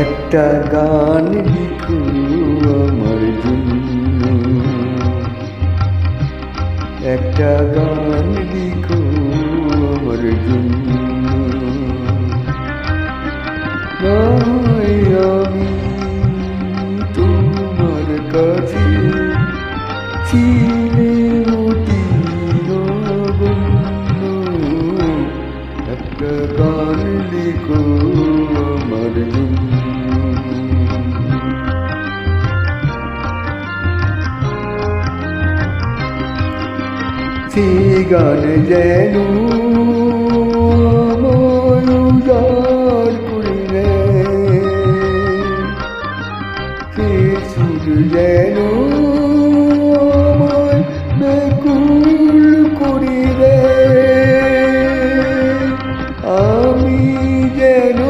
একটা গান লিখু আমার জন্য। একটা গান লিখু আমার জন্য। আমি তোমার কাছে গান যেন আমায় উজাড় করে নেয়। সে সুর যেন আমায় ব্যাকুল করে আমি যেন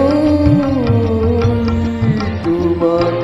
তোমার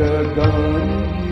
আমার জন্য একটা গান